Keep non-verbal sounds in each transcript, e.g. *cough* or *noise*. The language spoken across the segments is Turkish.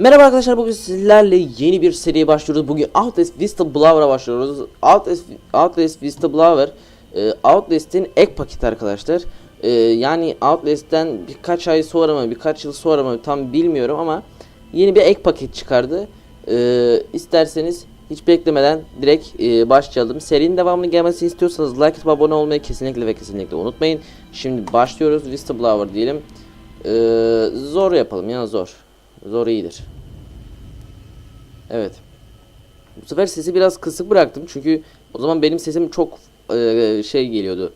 Merhaba arkadaşlar bugün sizlerle yeni bir seriye başlıyoruz. Bugün Outlast Vista Blower'a başlıyoruz. Outlast, Outlast Vista Blower e, Outlast'in ek paketi arkadaşlar. E, yani Outlast'ten birkaç ay sonra mı birkaç yıl sonra mı tam bilmiyorum ama yeni bir ek paket çıkardı. E, isterseniz hiç beklemeden direkt e, başlayalım. Serinin devamını gelmesini istiyorsanız like atıp abone olmayı kesinlikle ve kesinlikle unutmayın. Şimdi başlıyoruz. Vista Blower diyelim. E, zor yapalım ya zor. Zor iyidir. Evet. Bu sefer sesi biraz kısık bıraktım çünkü o zaman benim sesim çok e, şey geliyordu.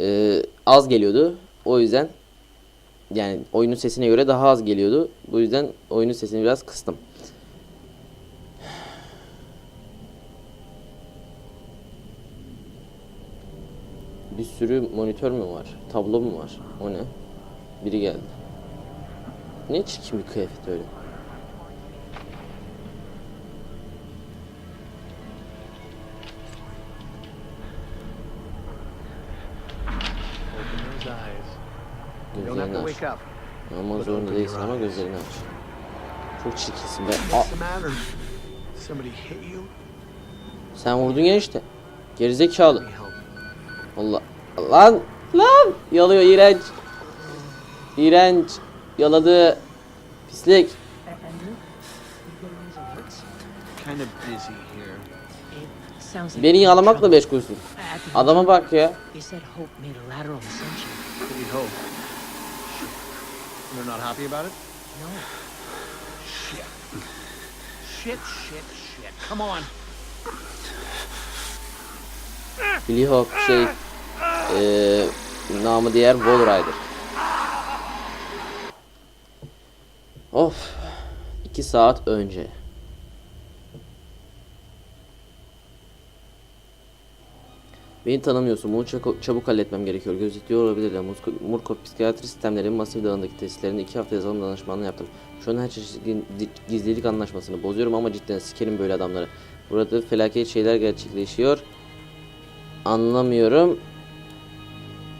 E, az geliyordu. O yüzden yani oyunun sesine göre daha az geliyordu. Bu yüzden oyunun sesini biraz kıstım. Bir sürü monitör mü var? Tablo mu var? O ne? Biri geldi. Ne çirkin bir kıyafet öyle. Gözlerini aç. Ama zorunda değilsin ama gözlerini aç. Çok çirkinsin be. Aa, sen vurdun ya işte. Gerizekalı. Allah. Lan. Lan. Yalıyor iğrenç. İğrenç. Yaladı. Pislik. Beni you're yalamakla meşgulsün. Adama bak ya. They said Hope made a lateral ascension. What do you hope? They're not happy about it? No, Shit. Shit, shit, shit. Come on. Billy Hawk şey. Eee namı diğer Wall Rider. Of. 2 saat önce. Beni tanımıyorsun. Bunu çabuk, çabuk halletmem gerekiyor. Gözetliyor olabilirler. Murko, Murko psikiyatri sistemlerinin masif dağındaki testlerini iki hafta yazılım danışmanlığı yaptım. Şu an her çeşit gi- gizlilik anlaşmasını bozuyorum ama cidden sikerim böyle adamları. Burada felaket şeyler gerçekleşiyor. Anlamıyorum.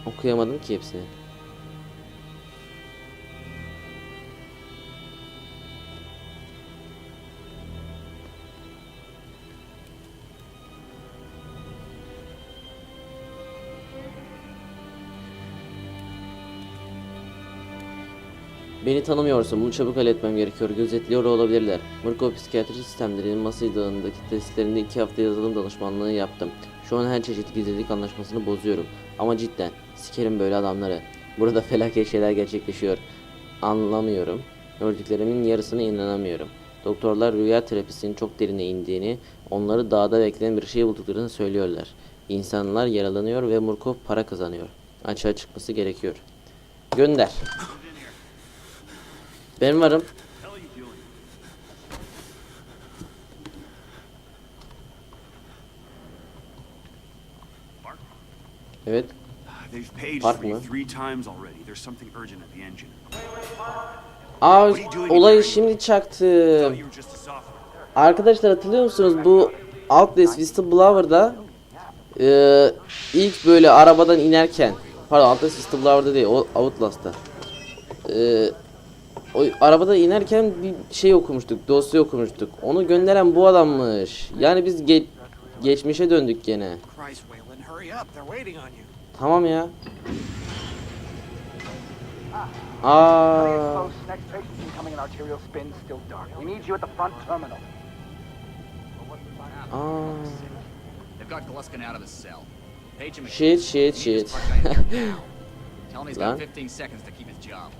Okuyamadım ki hepsini. Beni tanımıyorsun. Bunu çabuk halletmem gerekiyor. Gözetliyor olabilirler. Mırko psikiyatri sistemlerinin Masay Dağı'ndaki testlerinde iki hafta yazılım danışmanlığı yaptım. Şu an her çeşit gizlilik anlaşmasını bozuyorum. Ama cidden sikerim böyle adamları. Burada felaket şeyler gerçekleşiyor. Anlamıyorum. Gördüklerimin yarısına inanamıyorum. Doktorlar rüya terapisinin çok derine indiğini, onları dağda bekleyen bir şey bulduklarını söylüyorlar. İnsanlar yaralanıyor ve Murkov para kazanıyor. Açığa çıkması gerekiyor. Gönder. Ben varım. Evet. They've paged Park mı? three times already. There's something urgent at the engine. Aa olayı şimdi software. Arkadaşlar hatırlıyor musunuz bu Outlast Whistleblower'da e, ilk böyle arabadan inerken pardon Outlast Whistleblower'da değil Outlast'ta e, o arabadan inerken bir şey okumuştuk dosya okumuştuk. Onu gönderen bu adammış. Yani biz ge- geçmişe döndük gene. Tamam ya. Aa. Front terminal. aa. They've got Gluskin out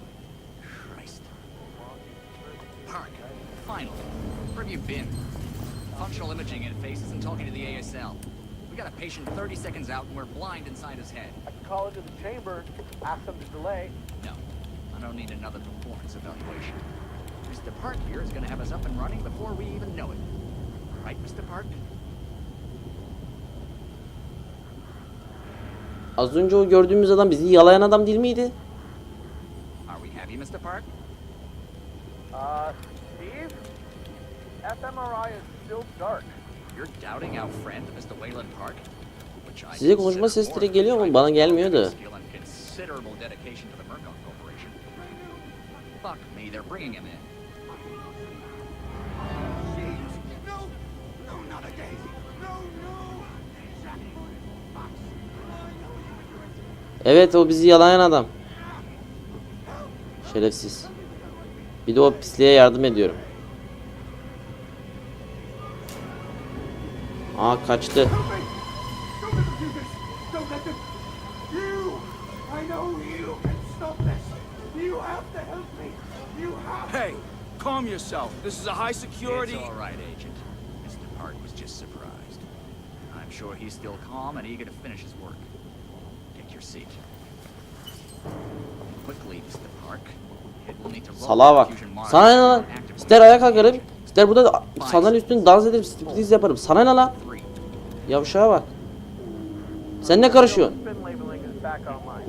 *laughs* finally. Where have you been? Functional imaging interface isn't talking to the ASL. We got a patient 30 seconds out and we're blind inside his head. I can call into the chamber, ask them to delay. No, I don't need another performance evaluation. Mr. Park here is going to have us up and running before we even know it. Right, Mr. Park? az önce o gördüğümüz adam bizi yalayan adam değil miydi? Are we happy, Mr. Park? Uh? fMRI is still dark. You're doubting our friend Mr. Wayland Park? Size konuşma sesleri geliyor mu? Bana gelmiyor da. Evet o bizi yalayan adam. Şerefsiz. Bir de o pisliğe yardım ediyorum. You have Hey, calm yourself. This is a high security. It's all right, Agent. Mr. Park was just surprised. I'm sure he's still calm and eager to finish his work. Take your seat. Quickly, Mr. Park. It will need to roll Salağa bak. Sana ne lan? İster ayağa kalkarım, ister burada da sandalye üstünde dans ederim, striptease yaparım. Sana ne lan? Yavşağa bak. Sen ne karışıyorsun?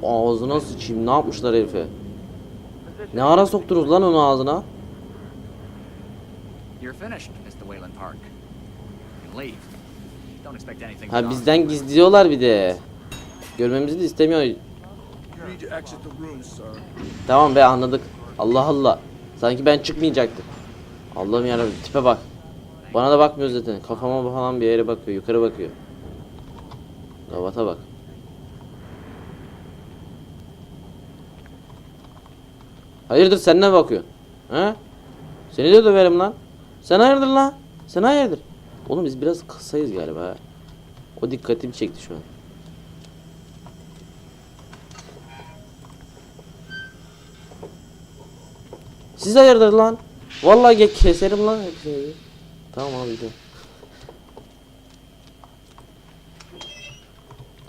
Ağzına sıçayım. Ne yapmışlar herife? Ne ara soktunuz lan onu ağzına? Ha bizden gizliyorlar bir de. Görmemizi de istemiyor. Tamam be anladık. Allah Allah. Sanki ben çıkmayacaktım. Allah'ım yarabbim tipe bak. Bana da bakmıyor zaten. Kafama falan bir yere bakıyor. Yukarı bakıyor. Gavata bak. Hayırdır sen ne bakıyorsun? He? Seni de döverim lan. Sen hayırdır lan? Sen hayırdır? Oğlum biz biraz kısayız galiba. O dikkatimi çekti şu an. Siz hayırdır lan? Vallahi keserim lan hepsini. Tamam abi gidelim.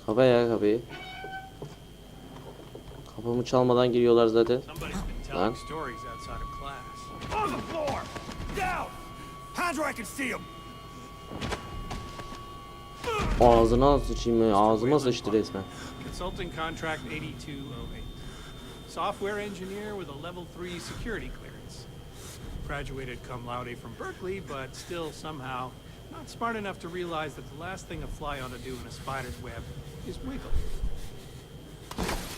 Kapa ya kapıyı. Kapımı çalmadan giriyorlar zaten. Lan. Ağzına sıçayım ya. Ağzıma sıçtı resmen. Consulting contract 8208. Software engineer with a level 3 security. Graduated cum laude from Berkeley, but still somehow not smart enough to realize that the last thing a fly ought to do in a spider's web is wiggle.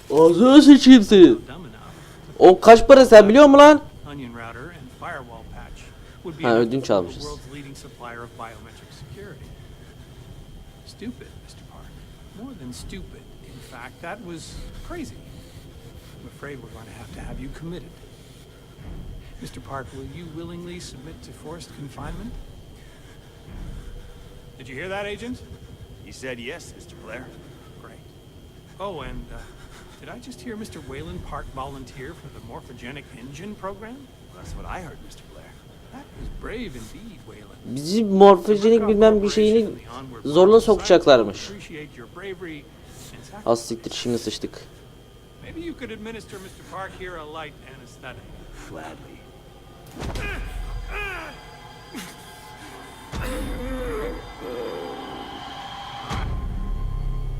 Senin. Dumb enough. O kaç para sen biliyor musun lan? Onion router and firewall patch would be Ha, enough ödünç almışız. world's leading supplier of biometric security. Stupid, Mr. Park. More than stupid. In fact, that was crazy. I'm afraid we're going to have to have you committed. Mr. Park, will you willingly submit to forced confinement? Did you hear that, Agent? He said yes, Mr. Blair. Great. Oh, and uh, did I just hear Mr. Wayland Park volunteer for the morphogenic engine program? That's what I heard, Mr. Blair. That was brave indeed, Wayland. Bizi morfojenik bilmem bir şeyini zorla sokacaklarmış. Az siktir şimdi sıçtık. Maybe you could administer Mr. Park here a light anesthetic. Gladly.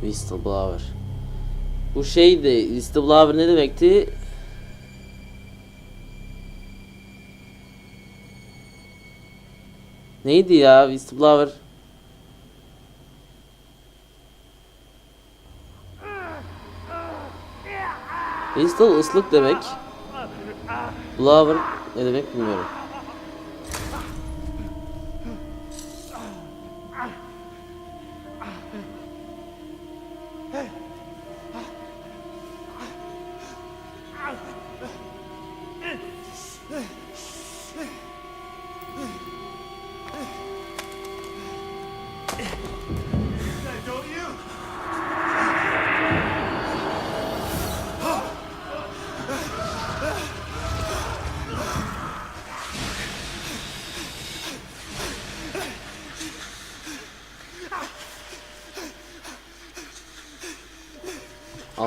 Whistleblower. Bu şeydi, whistleblower ne demekti? Neydi ya whistleblower? Whistle ıslık demek. Blower ne demek bilmiyorum.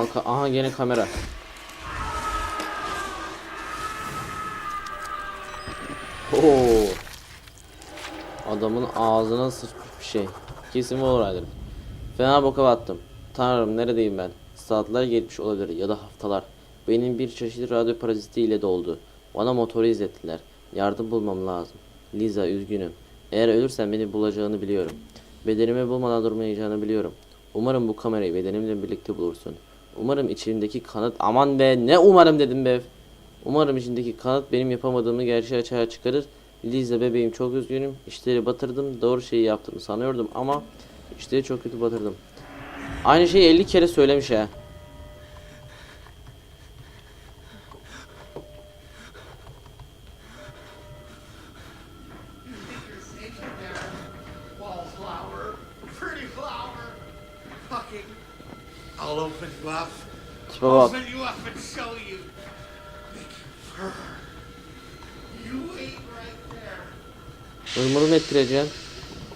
Al ka- Aha gene kamera. Oo. Adamın ağzına sıçmış bir şey. Kesin olaydır. Fena boka battım. Tanrım neredeyim ben? Saatler geçmiş olabilir ya da haftalar. Benim bir çeşit radyo parazitiyle doldu. Bana motoru izlettiler. Yardım bulmam lazım. Liza üzgünüm. Eğer ölürsen beni bulacağını biliyorum. Bedenimi bulmadan durmayacağını biliyorum. Umarım bu kamerayı bedenimle birlikte bulursun. Umarım içimdeki kanıt aman be ne umarım dedim be. Umarım içindeki kanıt benim yapamadığımı gerçeği açığa çıkarır. Liza bebeğim çok üzgünüm. İşleri batırdım. Doğru şeyi yaptım sanıyordum ama işleri çok kötü batırdım. Aynı şeyi 50 kere söylemiş ha. Fucking. I'll open you up. Tipe bak. Open you up and show you. You wait right ettireceksin.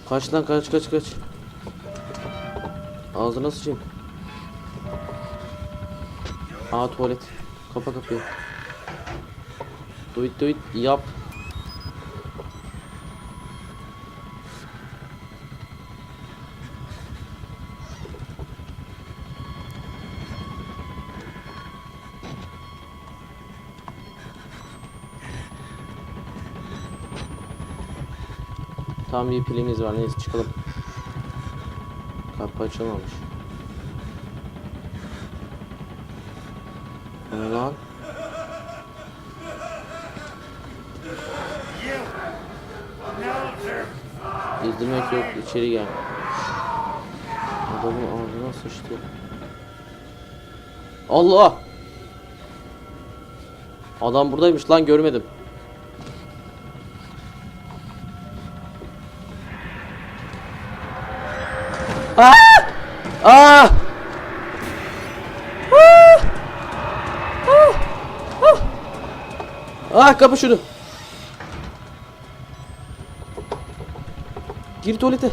Kaç lan kaç kaç kaç. Ağzına sıçayım. Aa tuvalet. Kapa kapıyı. Do it do it yap. Tam bir pilimiz var neyse çıkalım. Kapı açılmamış. Ne lan? İzlemek yok içeri gel. Adamın ağzına sıçtı. Allah! Adam buradaymış lan görmedim. Ah! Ah kapı şunu. Gir tuvalete.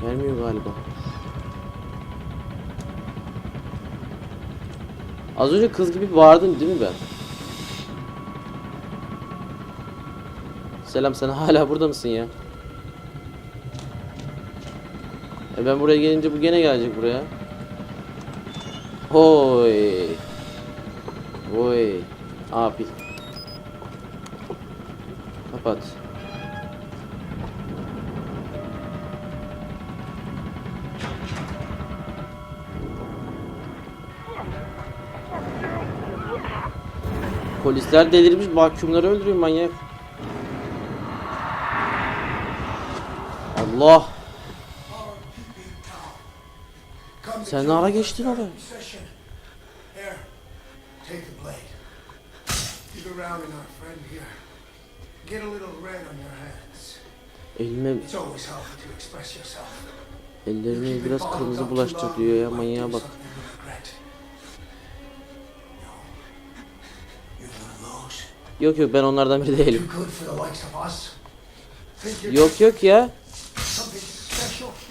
Gelmiyor galiba. Az önce kız gibi bağırdın değil mi ben? Selam sen hala burada mısın ya? E ben buraya gelince bu gene gelecek buraya. Hoy. Oy. Abi. Kapat. Polisler delirmiş mahkumları öldürüyor manyak. Allah. Sen ara geçtin oraya? Session. Here, take the blade. Keep it rounding our Yok yok ben onlardan biri değilim. Yok yok ya.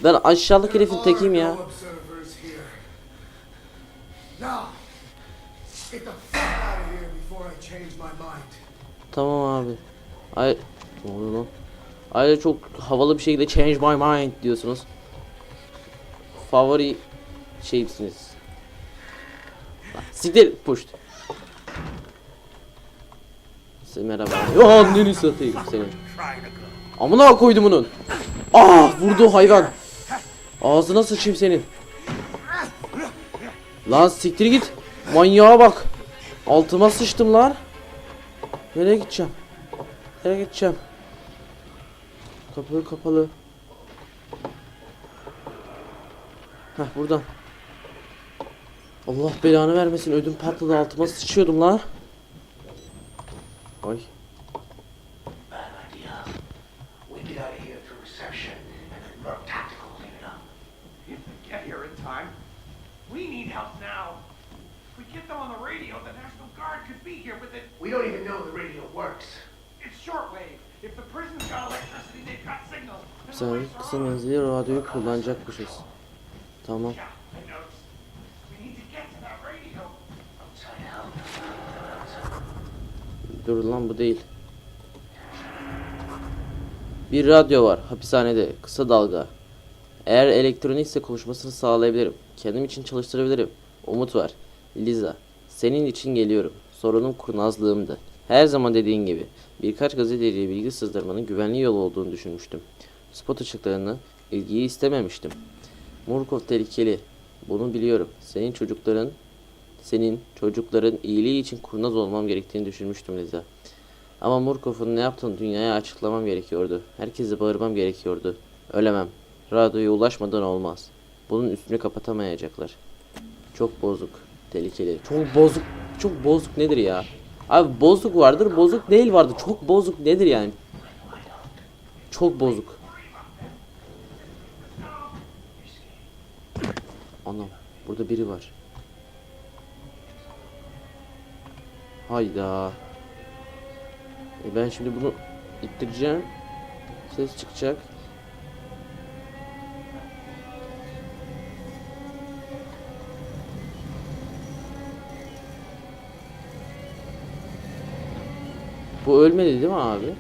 Ben aşağılık herifin tekiyim ya. Tamam abi. Ay ne oluyor lan? Ayrıca çok havalı bir şekilde change my mind diyorsunuz. Favori şeyimsiniz. Siktir pushed. Merhaba. Ya anneni satayım senin. Amına koydum bunun. Ah vurdu hayvan. Ağzına sıçayım senin. Lan siktir git. Manyağa bak. Altıma sıçtım lan. Nereye gideceğim? Nereye gideceğim? Kapı kapalı. Heh buradan. Allah belanı vermesin ödüm patladı altıma sıçıyordum lan. Ay. We get out of here through reception, and then Merc Tactical will clean it up. If we get here in time, we need help now. If we get them on the radio, the National Guard could be here with it. We don't even know the radio works. It's shortwave. If the prison's got electricity, they've got signal. And the Sen lights kısa are radyoyu kullanacakmışız. Tamam. Yeah, Dur lan bu değil. Bir radyo var hapishanede kısa dalga. Eğer elektronikse konuşmasını sağlayabilirim. Kendim için çalıştırabilirim. Umut var. Liza. Senin için geliyorum. Sorunum kurnazlığımdı. Her zaman dediğin gibi. Birkaç gazeteciye bilgi sızdırmanın güvenli yol olduğunu düşünmüştüm. Spot ışıklarını, ilgiyi istememiştim. Murkov tehlikeli. Bunu biliyorum. Senin çocukların senin çocukların iyiliği için kurnaz olmam gerektiğini düşünmüştüm Liza. Ama Murkov'un ne yaptığını dünyaya açıklamam gerekiyordu. Herkese bağırmam gerekiyordu. Ölemem. Radyoya ulaşmadan olmaz. Bunun üstünü kapatamayacaklar. Çok bozuk. Tehlikeli. Çok bozuk. Çok bozuk nedir ya? Abi bozuk vardır, bozuk değil vardır. Çok bozuk nedir yani? Çok bozuk. Anam, burada biri var. Hayda. E ben şimdi bunu ittireceğim. Ses çıkacak. Bu ölmedi değil mi abi?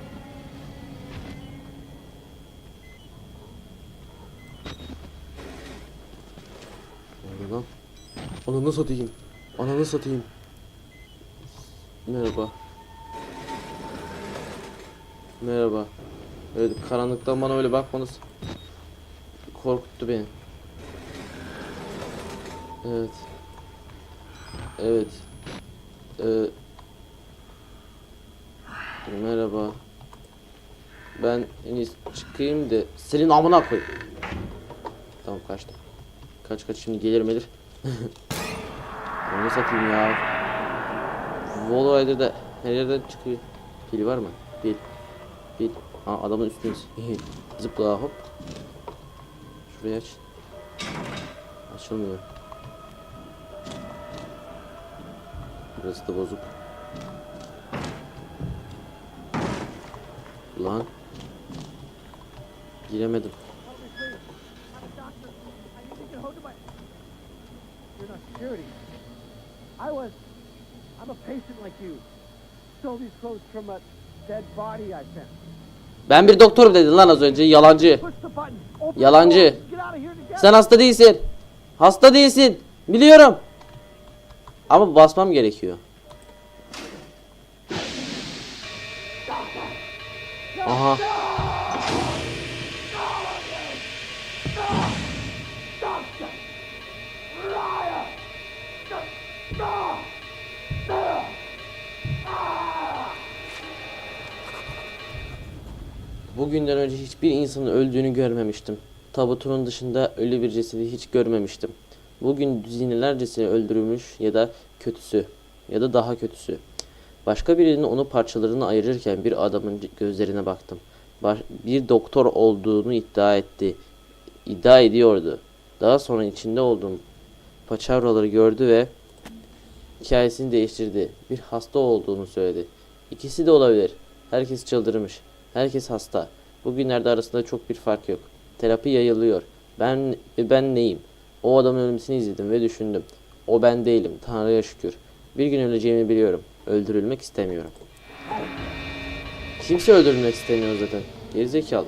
Ananı satayım. Ananı satayım. Merhaba. Merhaba. Evet karanlıktan bana öyle bakmanız korkuttu beni. Evet. Evet. Ee, merhaba. Ben en iyisi çıkayım da senin amına koy. Tamam kaçtım. Kaç kaç şimdi gelir melir. *laughs* Onu satayım ya. Volvo'da her yerden çıkıyor. Pil var mı? Pil. Pil. Ha adamın üstündeyiz. Zıpla hop. Şurayı aç. Açılmıyor. Burası da bozuk. Lan. Giremedim. I was. I'm a patient like you. Stole these clothes from a dead body I found. Ben bir doktorum dedin lan az önce yalancı. Yalancı. Sen hasta değilsin. Hasta değilsin. Biliyorum. Ama basmam gerekiyor. Bugünden önce hiçbir insanın öldüğünü görmemiştim. Tabutunun dışında ölü bir cesedi hiç görmemiştim. Bugün düzinelercesi öldürülmüş ya da kötüsü ya da daha kötüsü. Başka birinin onu parçalarını ayırırken bir adamın gözlerine baktım. Bir doktor olduğunu iddia etti. İddia ediyordu. Daha sonra içinde olduğum paçavraları gördü ve hikayesini değiştirdi. Bir hasta olduğunu söyledi. İkisi de olabilir. Herkes çıldırmış. Herkes hasta. Bugünlerde arasında çok bir fark yok. Terapi yayılıyor. Ben ben neyim? O adamın ölmesini izledim ve düşündüm. O ben değilim. Tanrı'ya şükür. Bir gün öleceğimi biliyorum. Öldürülmek istemiyorum. Kimse öldürülmek istemiyor zaten. Gerizekalı.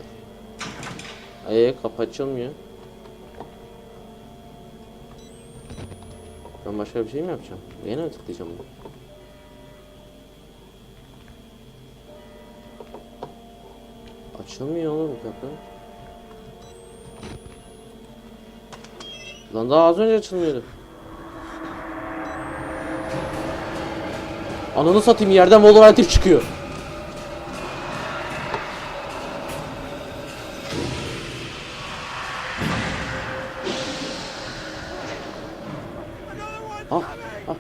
Eee kapı açılmıyor. Ben başka bir şey mi yapacağım? Yine mi tıklayacağım bunu? Açılmıyor oğlum kapı. Lan daha az önce açılmıyordu. Ananı satayım yerden Wolverine çıkıyor. Ah, ah.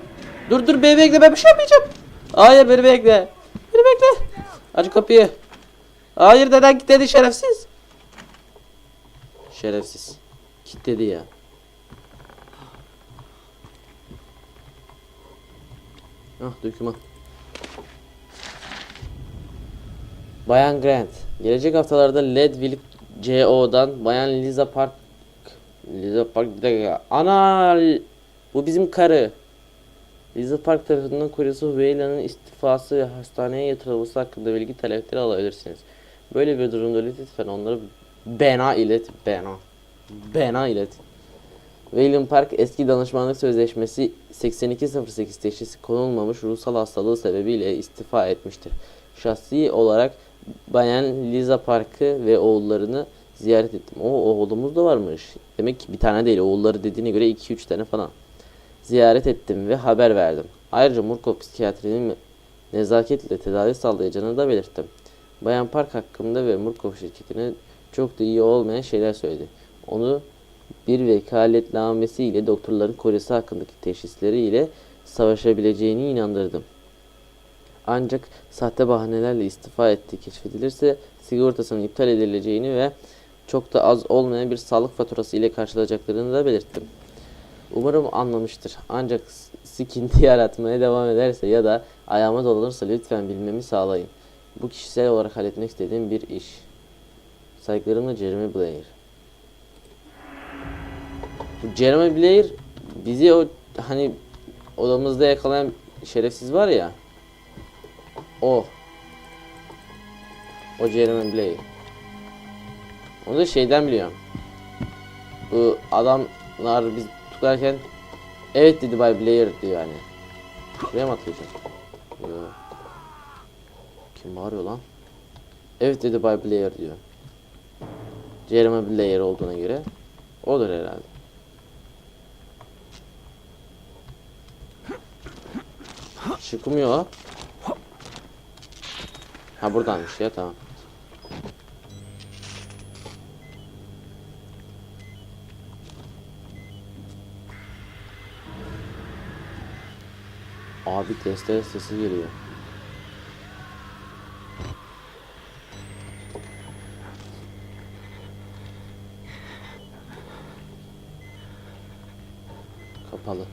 Dur dur beni bekle ben bir şey yapmayacağım. Hayır. Beni bekle. Aç kapıyı. Hayır neden kilitledi şerefsiz. Şerefsiz. Kilitledi ya. Ah döküman. Bayan Grant. Gelecek haftalarda Leadville CO'dan Bayan Liza Park Liza Park bir dakika. Ana bu bizim karı. Liza Park tarafından kocası Wayla'nın istifası ve hastaneye yatırılması hakkında bilgi talepleri alabilirsiniz. Böyle bir durumda lütfen onları bena ilet. Bena. Bena ilet. Wayland Park eski danışmanlık sözleşmesi 8208 teşhisi konulmamış ruhsal hastalığı sebebiyle istifa etmiştir. Şahsi olarak Bayan Liza Park'ı ve oğullarını ziyaret ettim. O oğlumuz da varmış. Demek ki bir tane değil oğulları dediğine göre 2-3 tane falan. Ziyaret ettim ve haber verdim. Ayrıca Murko psikiyatrinin nezaketle tedavi sağlayacağını da belirttim. Bayan Park hakkında ve Murkoff şirketine çok da iyi olmayan şeyler söyledi. Onu bir vekaletnamesiyle doktorların kocası hakkındaki teşhisleri ile savaşabileceğini inandırdım. Ancak sahte bahanelerle istifa ettiği keşfedilirse sigortasının iptal edileceğini ve çok da az olmayan bir sağlık faturası ile karşılayacaklarını da belirttim. Umarım anlamıştır. Ancak sıkıntı *laughs* yaratmaya devam ederse ya da ayağıma dolanırsa lütfen bilmemi sağlayın. Bu kişisel olarak halletmek istediğim bir iş. Saygılarımla Jeremy Blair. Bu Jeremy Blair bizi o hani odamızda yakalayan şerefsiz var ya. O. O Jeremy Blair. Onu da şeyden biliyorum. Bu adamlar biz tutarken evet dedi Bay Blair diyor yani. Şuraya mı atlayacağım? Yo. Kim bağırıyor lan? Evet dedi Bay Blair diyor. Jeremy Blair olduğuna göre odur herhalde. Çıkmıyor. Ha buradanmış ya tamam. Abi testere sesi geliyor. Kapalı.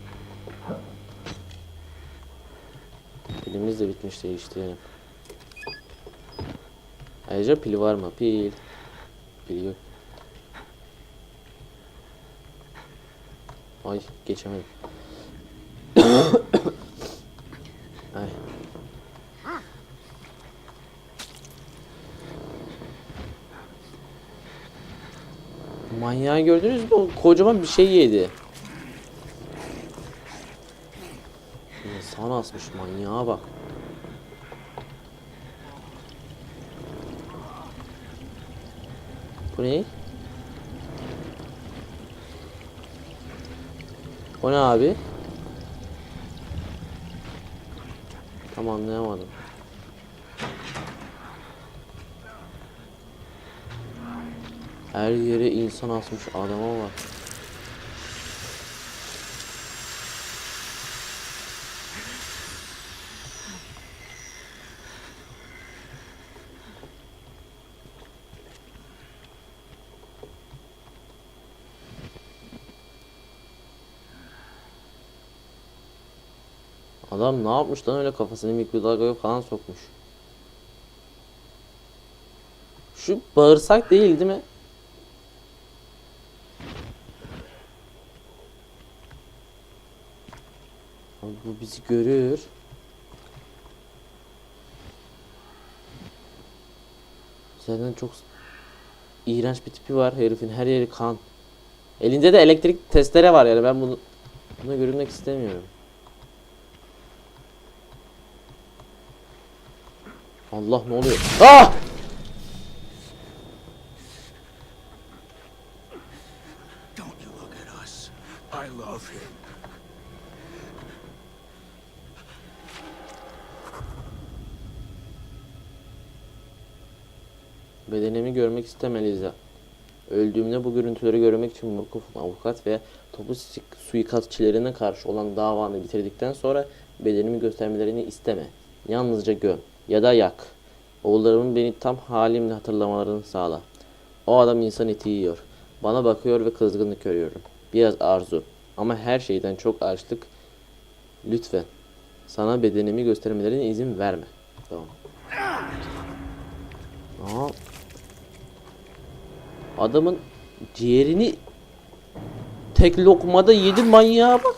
Pilimiz değiştirelim. Ayrıca pili var mı? Pil. Pil yok. Ay geçemedim. *coughs* Ay. Manyağı gördünüz mü? O kocaman bir şey yedi. İnsan asmış manyağa bak. Bu ne? O ne abi? Tam anlayamadım. Her yere insan asmış adama bak. Adam ne yapmış lan öyle kafasını mikrodalgaya falan sokmuş. Şu bağırsak değil değil mi? Abi bu bizi görür. Zaten çok iğrenç bir tipi var herifin her yeri kan. Elinde de elektrik testere var yani ben bunu buna görünmek istemiyorum. Allah ne oluyor? Ah! Don't you look at us. I love him. Bedenimi görmek istemeliyiz ya. Öldüğümde bu görüntüleri görmek için Murkoff'un avukat ve toplu suikastçilerine karşı olan davanı bitirdikten sonra bedenimi göstermelerini isteme. Yalnızca göm ya da yak. Oğullarımın beni tam halimle hatırlamalarını sağla. O adam insan eti yiyor. Bana bakıyor ve kızgınlık görüyorum. Biraz arzu. Ama her şeyden çok açlık. Lütfen. Sana bedenimi göstermelerine izin verme. Tamam. Aa, Adamın ciğerini tek lokmada yedi manyağa bak.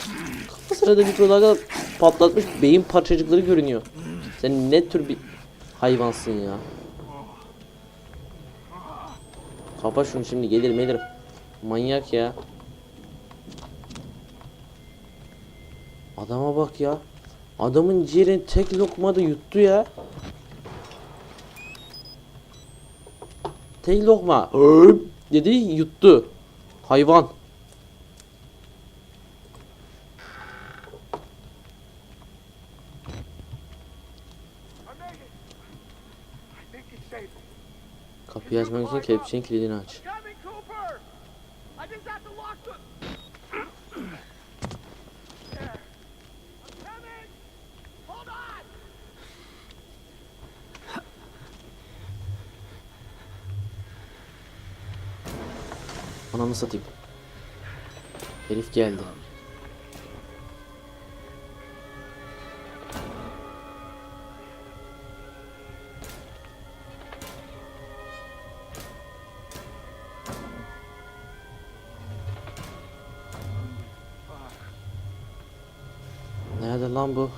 Kafasına da mikrodalga patlatmış beyin parçacıkları görünüyor. Sen ne tür bir hayvansın ya. Kapa şunu şimdi gelir melir. Manyak ya. Adama bak ya. Adamın ciğerini tek lokmada yuttu ya. Tek lokma. Dedi yuttu. Hayvan. Kapıyı açmak için kepçenin kilidini aç. Ananı satayım. Herif geldi. Lan bu?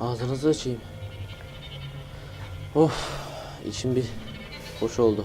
Ağzınızı açayım. Of, içim bir hoş oldu.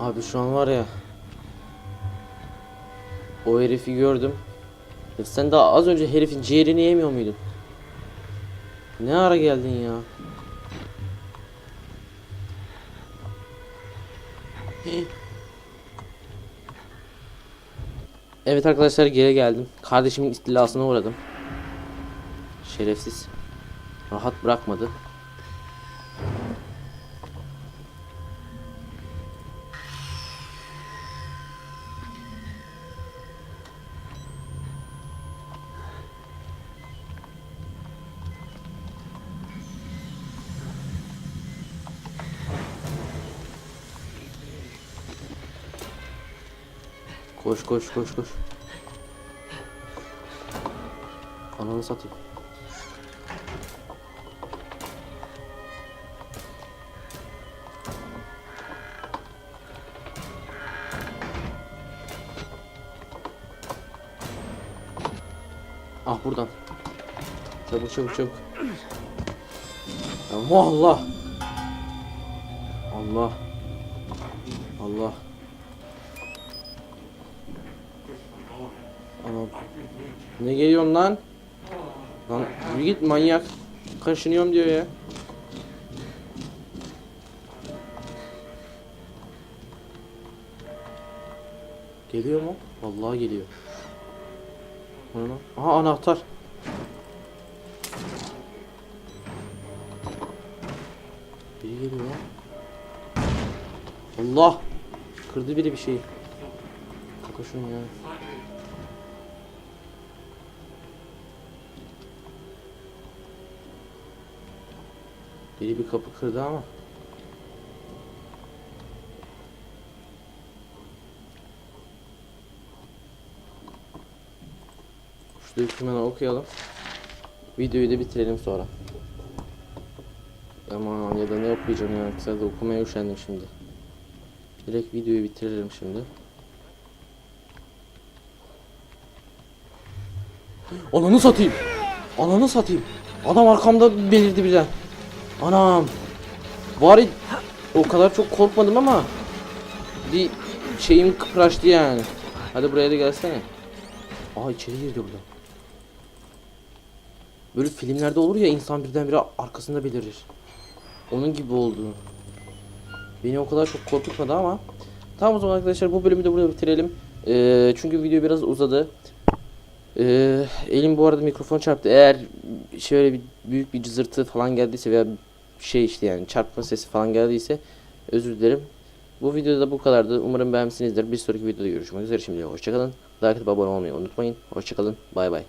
Abi şu an var ya. O herifi gördüm. Ya sen daha az önce herifin ciğerini yemiyor muydun? Ne ara geldin ya? Evet arkadaşlar geri geldim. Kardeşimin istilasına uğradım. Şerefsiz. Rahat bırakmadı. Koş koş koş koş. Ananı satayım. Ah buradan. Çabuk çabuk çabuk. Allah Allah. Allah. Ne geliyorsun lan? Lan git manyak. Kaşınıyorum diyor ya. Geliyor mu? Vallahi geliyor. Aha anahtar. Biri geliyor. Allah! Kırdı biri bir şeyi. Koşun ya. Biri bir kapı kırdı ama. Şu dokümanı okuyalım. Videoyu da bitirelim sonra. Aman ya da ne okuyacağım ya. Kısa da okumaya üşendim şimdi. Direkt videoyu bitirelim şimdi. Ananı satayım. Ananı satayım. Adam arkamda belirdi birden. Anam. Bari o kadar çok korkmadım ama bir şeyim kıpraştı yani. Hadi buraya da gelsene. Aa içeri girdi burada. Böyle filmlerde olur ya insan birdenbire arkasında belirir. Onun gibi oldu. Beni o kadar çok korkutmadı ama. Tamam o zaman arkadaşlar bu bölümü de burada bitirelim. Ee, çünkü video biraz uzadı. Ee, elim bu arada mikrofon çarptı. Eğer şöyle bir büyük bir cızırtı falan geldiyse veya şey işte yani çarpma sesi falan geldiyse özür dilerim. Bu videoda da bu kadardı. Umarım beğenmişsinizdir. Bir sonraki videoda görüşmek üzere. Şimdilik hoşçakalın. Like atıp abone olmayı unutmayın. Hoşçakalın. Bay bay.